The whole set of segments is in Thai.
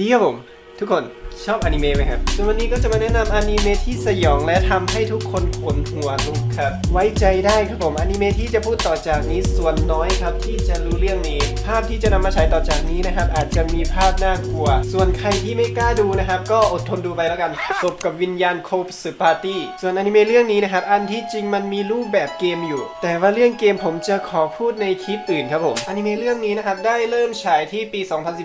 ดีครับผม ทุกคนชอบอนิเมะไหมครับส่วนวันนี้ก็จะมาแนะนำอนิเมะที่สยองและทำให้ทุกคนขนหัวลุกครับ ไว้ใจได้ครับผมอนิเมะที่จะพูดต่อจากนี้ส่วนน้อยครับที่จะรู้เรื่องนี้ ภาพที่จะนำมาฉายต่อจากนี้นะครับ อาจจะมีภาพน่ากลัว ส่วนใครที่ไม่กล้าดูนะครับ ก็อดทนดูไปแล้วกันศพกับวิญญาณโคบสืปาร์ตี้ส่วนอนิเมะเรื่องนี้นะครับอันที่จริงมันมีรูปแบบเกมอยู่ แต่ว่าเรื่องเกมผมจะขอพูดในคลิปอื่นครับผมอนิเมะเรื่องนี้นะครับได้เริ่มฉายที่ปี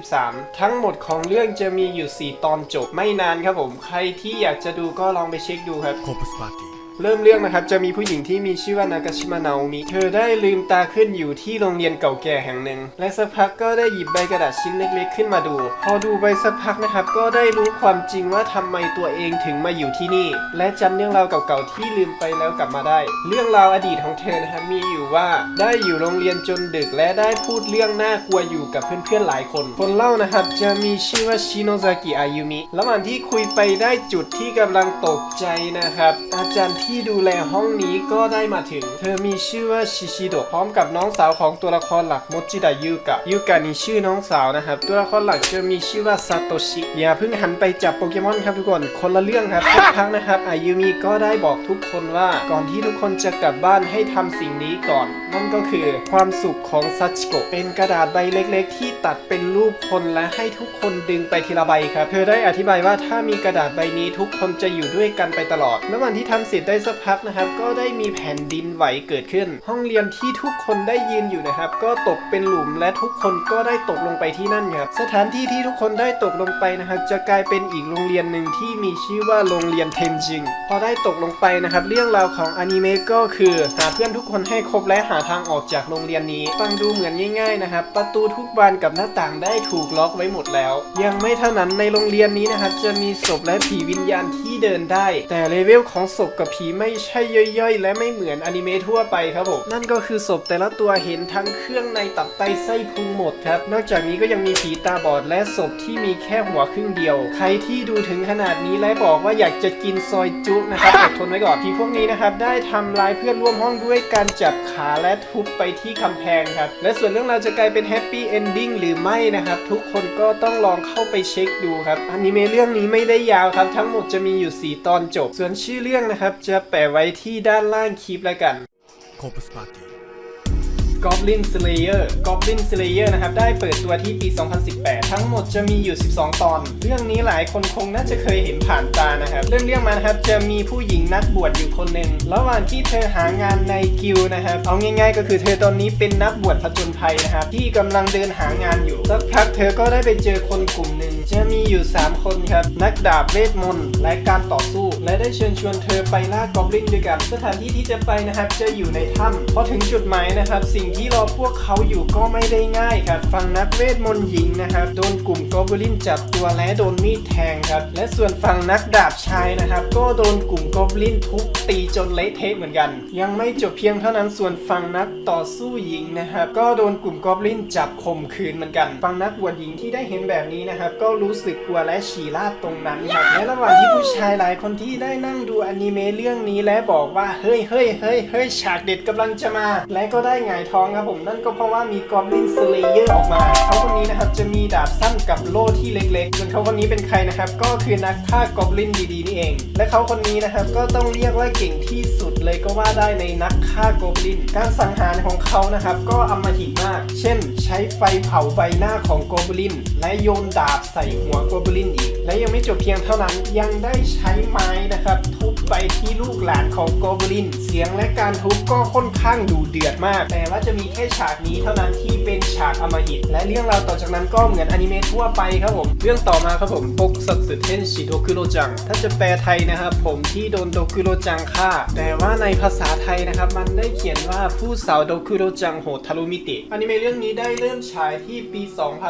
2013 ทั้งหมดของเรื่องจะมีอยู่4ตอนจบไม่นานครับผม ใครที่อยากจะดูก็ลองไปเช็คดูครับ Corpus Party เริ่มเรื่องนะครับ จะมีผู้หญิงที่มีชื่อว่านากาชิมะนาโอมิ เธอได้ลืมตาขึ้นอยู่ที่โรงเรียนเก่าแก่แห่งหนึ่ง และสักพักก็ได้หยิบใบกระดาษชิ้นเล็กๆ ขึ้นมาดู พอดูไปสักพักนะครับ ก็ได้รู้ความจริงว่าทำไมตัวเองถึงมาอยู่ที่นี่ และจำเรื่องราวเก่าๆที่ลืมไปแล้วกลับมาได้ เรื่องราวอดีตของเธอนะครับมีอยู่ว่าได้อยู่โรงเรียนจนดึกและได้พูดเรื่องน่ากลัวอยู่กับเพื่อนๆหลายคน คนเล่านะครับจะมีชื่อว่าชิโนซากิอายุมิ ระหว่างที่คุยไปได้จุดที่กำลังตกใจนะครับ อาจารย์ที่ดูแลห้องนี้ก็ได้มาถึง เธอมีชื่อว่าชิชิโดะพร้อมกับน้องสาวของตัวละครหลักโมจิดะยูกะยูกะนี่ชื่อน้องสาวนะครับ ตัวละครหลักจะมีชื่อว่าซาโตชิอย่าเพิ่งหันไปจับโปเกมอนครับทุกคนคนละเรื่องครับทุกครั้งนะครับอายุมิก็ได้บอกทุกคนว่าก่อนที่ทุกคนจะกลับบ้านให้ทำสิ่งนี้ก่อน นั่นก็คือความสุขของซัชิโกะเป็นกระดาษใบเล็ก ๆ ที่ตัดเป็นรูปคนและให้ทุกคนดึงไปทีละใบครับเธอได้อธิบายว่าถ้ามีกระดาษใบนี้ทุกคนจะอยู่ด้วยกันไปตลอดระหว่างที่ทำเสร็จได้สักพักนะครับ ก็ได้มีแผ่นดินไหวเกิดขึ้น ห้องเรียนที่ทุกคนได้ยืนอยู่นะครับ ก็ตกเป็นหลุมและทุกคนก็ได้ตกลงไปที่นั่นครับสถานที่ที่ทุกคนได้ตกลงไปนะครับ จะกลายเป็นอีกโรงเรียนหนึ่งที่มีชื่อว่าโรงเรียนเทนจิงพอได้ตกลงไปนะครับ เรื่องราวของอนิเมะก็คือหาเพื่อนทุกคนให้ครบและหาทางออกจากโรงเรียนนี้ ฟังดูเหมือนง่ายๆนะครับ ประตูทุกบานกับหน้าต่างได้ถูกล็อกไว้หมดแล้ว ยังไม่เท่านั้นในโรงเรียนนี้นะครับจะมีศพและผีวิญญาณที่เดินได้ แต่เลเวลของศพกับผีไม่ใช่ย่อยๆ และไม่เหมือนอนิเมะทั่วไปครับผม นั่นก็คือศพแต่ละตัวเห็นทั้งเครื่องในตับไตไส้พุงหมดครับ นอกจากนี้ก็ยังมีผีตาบอดและศพที่มีแค่หัวครึ่งเดียว ใครที่ดูถึงขนาดนี้และบอกว่าอยากจะกินซอยจุนะครับอดทนไว้ก่อนที่พวกนี้นะครับได้ทำลายเพื่อนร่วมห้องด้วยการจับขาและทุบไปที่กำแพงครับ และส่วนเรื่องราวจะกลายเป็นแฮปปี้เอนดิ้งหรือไม่นะครับ ทุกคนก็ต้องลองเข้าไปเช็คดูครับอนิเมะเรื่องนี้ไม่ได้ยาวครับ ทั้งหมดจะมีอยู่ 4 ตอนจบ ส่วนชื่อเรื่องนะครับจะแปะไว้ที่ด้านล่างคลิปแล้วกัน โคปสปาร์ตี้ Goblin Slayer Goblin Slayer นะครับ ได้เปิดตัวที่ปี 2018 ทั้งหมดจะมีอยู่ 12 ตอน เรื่องนี้หลายคนคงน่าจะเคยเห็นผ่านตานะครับ เรื่องเรื่องมานะครับ จะมีผู้หญิงนักบวชอยู่คนหนึ่ง ระหว่างที่เธอหางานในกิลนะครับ เอาง่ายๆ ก็คือเธอตอนนี้เป็นนักบวชผจญภัยนะครับ ที่กำลังเดินหางานอยู่ สักพักเธอก็ได้ไปเจอคนกลุ่มหนึ่ง จะมีอยู่ 3 คนครับ นักดาบเวทมนต์และการต่อสู้ และได้เชิญชวนเธอไปล่ากอบลินด้วยกัน สถานที่ที่จะไปนะครับ จะอยู่ในถ้ำพอถึงจุดหมายนะครับ สิ่งที่รอพวกเขาอยู่ก็ไม่ได้ง่ายครับฝั่งนักเวทมนต์หญิงนะครับโดนกลุ่มกอบลินจับตัวและโดนมีดแทงครับและส่วนฝั่งนักดาบชายนะครับ ก็โดนกลุ่มกอบลินทุบตีจนเละเทะเหมือนกัน ยังไม่จบเพียงเท่านั้นส่วนฝั่งนักต่อสู้หญิงนะครับก็โดนกลุ่มกอบลินจับข่มขืนเหมือนกันฝั่งนักบวชหญิงที่ได้เห็นแบบนี้นะครับก็รู้สึกกลัวและฉี่ราดตรงนั้นครับและระหว่างที่ผู้ชายหลายคนที่ได้นั่งดูอนิเมะเรื่องนี้และบอกว่าเฮ้ยเฮ้ยเฮ้ยเฮ้ยฉากเด็ดกำลังจะมา และก็ได้หงายท้องครับผม นั่นก็เพราะว่ามีกอบลินสเลเยอร์ออกมา เขาคนนี้นะครับจะมีดาบสั้นกับโล่ที่เล็กๆส่วนเขาคนนี้เป็นใครนะครับ ก็คือนักฆ่ากอบลินดีๆนี่เอง และเขาคนนี้นะครับก็ต้องเรียกว่าเก่งที่ สุดเลยก็ว่าได้ในนักฆ่าโกบลิน การสังหารของเขานะครับ ก็อำมหิตมาก เช่น ใช้ไฟเผาใบหน้าของโกบลิน และโยนดาบใส่หัวโกบลินอีก และยังไม่จบเพียงเท่านั้นยังได้ใช้ไม้นะครับทุบไปที่ลูกหลานของโกบลิน เสียงและการทุบก็ค่อนข้างดูเดือดมาก แต่ว่าจะมีแค่ฉากนี้เท่านั้นที่เป็นฉากอำมหิต และเรื่องราวต่อจากนั้นก็เหมือนอนิเมะทั่วไปครับผม เรื่องต่อมาครับผมปกสัตสึเทนชิโดคุโรจัง ถ้าจะแปลไทยนะครับผมที่โดนโดคุโรจังฆ่าแต่ว่าในภาษาไทยนะครับ มันได้เขียนว่าผู้สาวโดคุโรจังโหดทารุมิติอนิเมะเรื่องนี้ได้เริ่มฉายที่ปี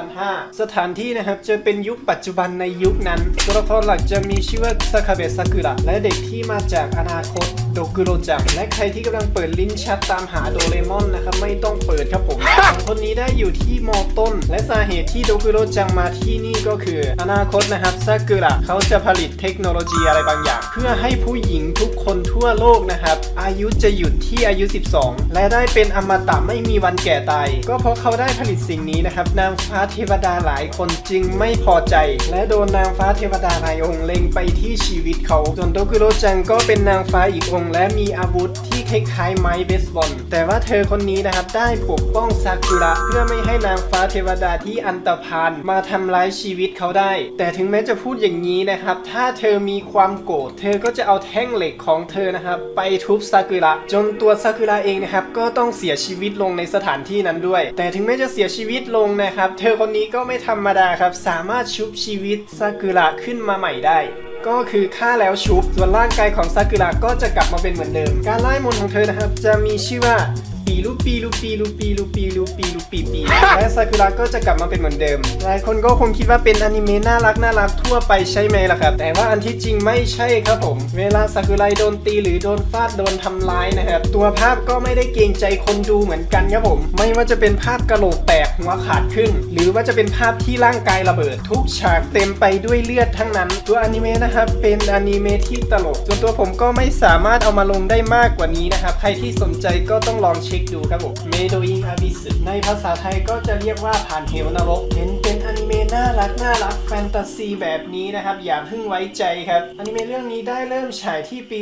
2005 สถานที่นะครับจะเป็นยุคปัจจุบันในยุคนั้นตัวละครหลักจะมีชื่อว่าซาคาเบะซากุระและเด็กที่มาจากอนาคตโดคุโรจังและใครที่กำลังเปิดลิ้นชักตามหาโดเรมอนนะครับไม่ต้องเปิดครับผมสองคนนี้ได้อยู่ที่มอต้น และสาเหตุที่โดคุโรจังมาที่นี่ก็คือ อนาคตนะครับซากุระเขาจะผลิตเทคโนโลยีอะไรบางอย่าง เพื่อให้ผู้หญิงทุกคนทั่วโลกนะครับ อายุจะหยุดที่อายุ 12 และได้เป็นอมตะไม่มีวันแก่ตาย ก็เพราะเขาได้ผลิตสิ่งนี้นะครับ นางฟ้าเทวดาหลายคนจึงไม่พอใจ และโดนนางฟ้าเทวดาหลายองค์เล็งไปที่ชีวิตเขา ส่วนโตคุโรจังก็เป็นนางฟ้าอีกองค์ และมีอาวุธที่คล้ายๆไม้เบสบอล แต่ว่าเธอคนนี้นะครับได้ปกป้องซากุระเพื่อไม่ให้นางฟ้าเทวดาที่อันตรพานมาทำร้ายชีวิตเขาได้ แต่ถึงแม้จะพูดอย่างนี้นะครับ ถ้าเธอมีความโกรธ เธอก็จะเอาแท่งเหล็กของเธอนะครับไปทุบซากุระจนตัวซากุระเองนะครับก็ต้องเสียชีวิตลงในสถานที่นั้นด้วย แต่ถึงแม้จะเสียชีวิตลงนะครับเธอคนนี้ก็ไม่ธรรมดาครับสามารถชุบชีวิตซากุระขึ้นมาใหม่ได้ก็คือฆ่าแล้วชุบ ส่วนร่างกายของซากุระก็จะกลับมาเป็นเหมือนเดิม การไล่มนต์ของเธอนะครับ จะมีชื่อว่า ปีลูปีลูปีลูปีลูปีลูปีลูปีปีและซากุระก็จะกลับมาเป็นเหมือนเดิม หลายคนก็คงคิดว่าเป็นอนิเมะน่ารักน่ารักทั่วไปใช่ไหมล่ะครับ แต่ว่าอันที่จริงไม่ใช่ครับผม เวลาซากุระโดนตีหรือโดนฟาดโดนทำร้ายนะครับ ตัวภาพก็ไม่ได้เกรงใจคนดูเหมือนกันครับผม ไม่ว่าจะเป็นภาพกระโหลกแตกหัวขาดขึ้น หรือว่าจะเป็นภาพที่ร่างกายระเบิด ทุกฉากเต็มไปด้วยเลือดทั้งนั้น ตัวอนิเมะนะครับเป็นอนิเมะที่ตลกส่วนตัวผมก็ไม่สามารถเอามาลงได้มากกว่านี้นะครับใครที่สนใจก็ต้องลองเช็คดูครับผมเมโดอิงอาบิสในภาษาไทยก็จะเรียกว่าผ่านเหวนรกเห็นเป็นอนิเมะน่ารักน่ารักแฟนตาซีแบบนี้นะครับ อย่าเพิ่งไว้ใจครับอนิเมะเรื่องนี้ได้เริ่มฉายที่ปี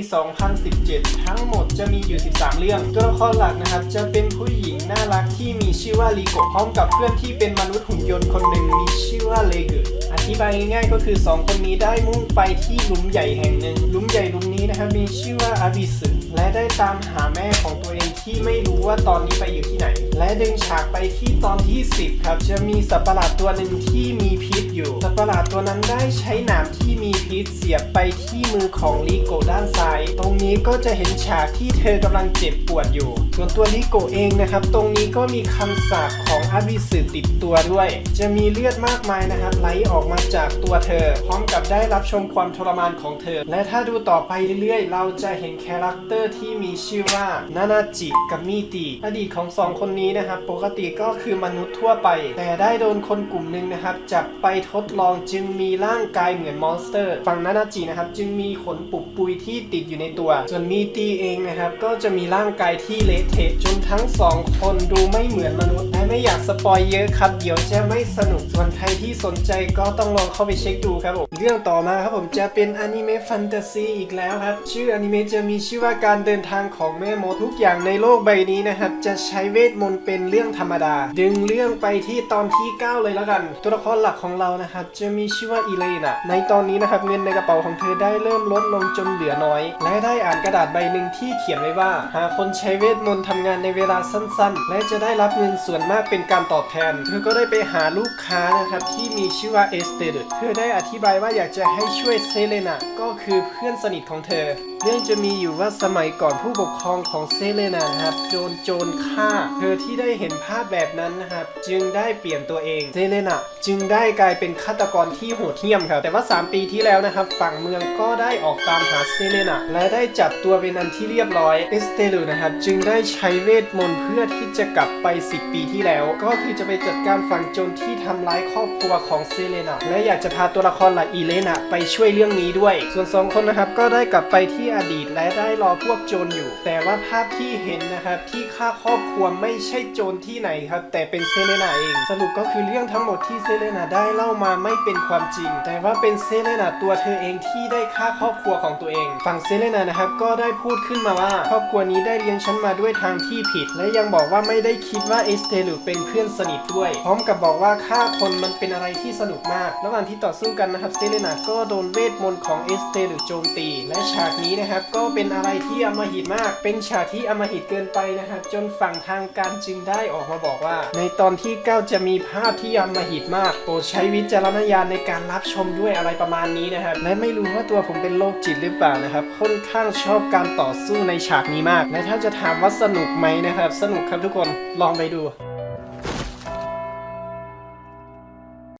2017 ทั้งหมดจะมีอยู่ 13 เรื่อง ตัวละครหลักนะครับ จะเป็นผู้หญิงน่ารักที่มีชื่อว่าลีโกพร้อมกับเพื่อนที่เป็นมนุษย์หุ่นยนต์คนหนึ่งมีชื่อว่าเลเกอ อธิบายง่ายๆก็คือ 2 คนนี้ได้มุ่งไปที่หลุมใหญ่แห่งหนึ่งหลุมใหญ่หลุมนี้นะครับมีชื่อว่าอาบิสึและได้ตามหาแม่ของตัวเองที่ไม่รู้ว่าตอนนี้ไปอยู่ที่ไหน และดึงฉากไปที่ตอนที่ 10 ครับจะมีสัตว์ประหลาดตัวหนึ่งที่มีพิษอยู่ สัตว์ประหลาดตัวนั้นได้ใช้หนามที่มีพิษเสียบไปที่มือของลิโกด้านซ้าย ตรงนี้ก็จะเห็นฉากที่เธอกำลังเจ็บปวดอยู่ ส่วนตัวลิโกเองนะครับ ตรงนี้ก็มีคำสาปของอาบิสึติดตัวด้วย จะมีเลือดมากมายนะครับไหลออกมาจากตัวเธอ พร้อมกับได้รับชมความทรมานของเธอ และถ้าดูต่อไปเรื่อยๆ เราจะเห็นคาแรคเตอร์ที่มีชื่อว่านานาจิกับมิติอดีตของสองคนนี้นะครับ ปกติก็คือมนุษย์ทั่วไป แต่ได้โดนคนกลุ่มหนึ่งนะครับ จับไปทดลองจึงมีร่างกายเหมือนมอนสเตอร์ ฝั่งนานาจินะครับ จึงมีขนปุกปุยที่ติดอยู่ในตัว ส่วนมิติเองนะครับ ก็จะมีร่างกายที่เละเทะจนทั้งสองคนดูไม่เหมือนมนุษย์และไม่อยากสปอยเยอะครับเดี๋ยวจะไม่สนุกส่วนใครที่สนใจก็ต้องลองเข้าไปเช็คดูครับผม เรื่องต่อมาครับผมจะเป็นอนิเมะแฟนตาซีอีกแล้วครับ ชื่ออนิเมะจะมีชื่อว่าการเดินทางของแม่มดทุกอย่างในโลกใบนี้นะครับ จะใช้เวทมนต์เป็นเรื่องธรรมดา ดึงเรื่องไปที่ตอนที่ 9 เลยแล้วกัน ตัวละครหลักของเรานะครับจะมีชื่อว่าอีเลนะในตอนนี้นะครับเงินในกระเป๋าของเธอได้เริ่มลดลงจนเหลือน้อย และได้อ่านกระดาษใบหนึ่งที่เขียนไว้ว่า หากคนใช้เวทมนต์ทำงานในเวลาสั้นๆ และจะได้รับเงินส่วนมากเป็นการตอบแทน เธอก็ได้ไปหาลูกค้านะครับที่มีชื่อว่าเอสเตดเธอได้อธิบายว่าอยากจะให้ช่วยเซเลนาก็คือเพื่อนสนิทของเธอ เรื่องจะมีอยู่ว่าสมัยก่อนผู้ปกครองของเซเลนานะครับโดนโจรฆ่า เธอที่ได้เห็นภาพแบบนั้นนะครับจึงได้เปลี่ยนตัวเองเซเลนาจึงได้กลายเป็นฆาตกรที่โหดเหี้ยมครับ แต่ว่า 3 ปีที่แล้วนะครับ ฝั่งเมืองก็ได้ออกตามหาเซเลนาและได้จับตัวเป็นอันที่เรียบร้อยเอสเตลูนะครับจึงได้ใช้เวทมนต์เพื่อที่จะกลับไป 10 ปีที่แล้ว ก็คือจะไปจัดการฝั่งโจรที่ทำร้ายครอบครัวของเซเลนาและอยากจะพาตัวละครหลักอีเลนาไปช่วยเรื่องนี้ด้วย ส่วนสองคนนะครับก็ได้กลับไปที่อดีตและได้รอพวกโจรอยู่ แต่ว่าภาพที่เห็นนะครับที่ฆ่าครอบครัวไม่ใช่โจรที่ไหนครับ แต่เป็นเซเลนาเอง สรุปก็คือเรื่องทั้งหมดที่เซเลนาได้เล่ามาไม่เป็นความจริง แต่ว่าเป็นเซเลนาตัวเธอเองที่ได้ฆ่าครอบครัวของตัวเอง ฝั่งเซเลนานะครับก็ได้พูดขึ้นมาว่า ครอบครัวนี้ได้เลี้ยงฉันมาด้วยทางที่ผิด และยังบอกว่าไม่ได้คิดว่าเอสเตลูเป็นเพื่อนสนิทด้วย พร้อมกับบอกว่าฆ่าคนมันเป็นอะไรที่สนุกมาก ระหว่างที่ต่อสู้กันนะครับเซเลนาก็โดนเวทมนต์ของเอสเตลูโจมตี และฉากนี้นะครับก็เป็นอะไรที่อมหิตมาก เป็นฉากที่อมหิตเกินไปนะครับ จนฝั่งทางการจึงได้ออกมาบอกว่า ในตอนที่ 9 จะมีภาพที่อมหิตมากโปรดใช้วิจารณญาณในการรับชมด้วยอะไรประมาณนี้นะครับ และไม่รู้ว่าตัวผมเป็นโรคจิตหรือเปล่านะครับ ค่อนข้างชอบการต่อสู้ในฉากนี้มาก และถ้าจะถามว่าสนุกไหมนะครับ สนุกครับทุกคนลองไปดู